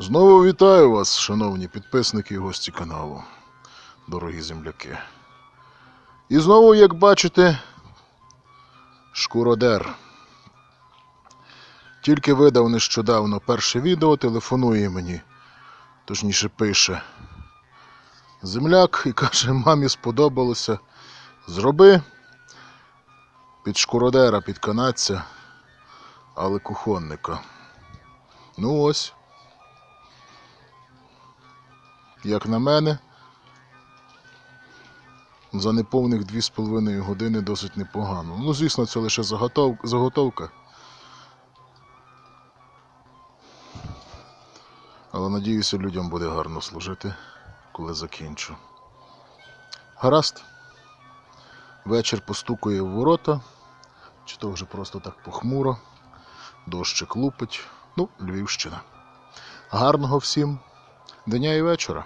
Знову вітаю вас, шановні підписники і гості каналу, дорогі земляки. І знову, як бачите, шкуродер. Тільки видав нещодавно перше відео, телефонує мені, точніше пише земляк і каже, мамі сподобалося. Зроби під шкуродера, під канадця, але кухонника. Ну ось. Як на мене, за неповних 2,5 години досить непогано. Ну, звісно, це лише заготовка. Але надіюся, людям буде гарно служити, коли закінчу. Гаразд. Вечір постукує в ворота, чи то вже просто так похмуро, дощик лупить. Ну, Львівщина. Гарного всім дня і вечора.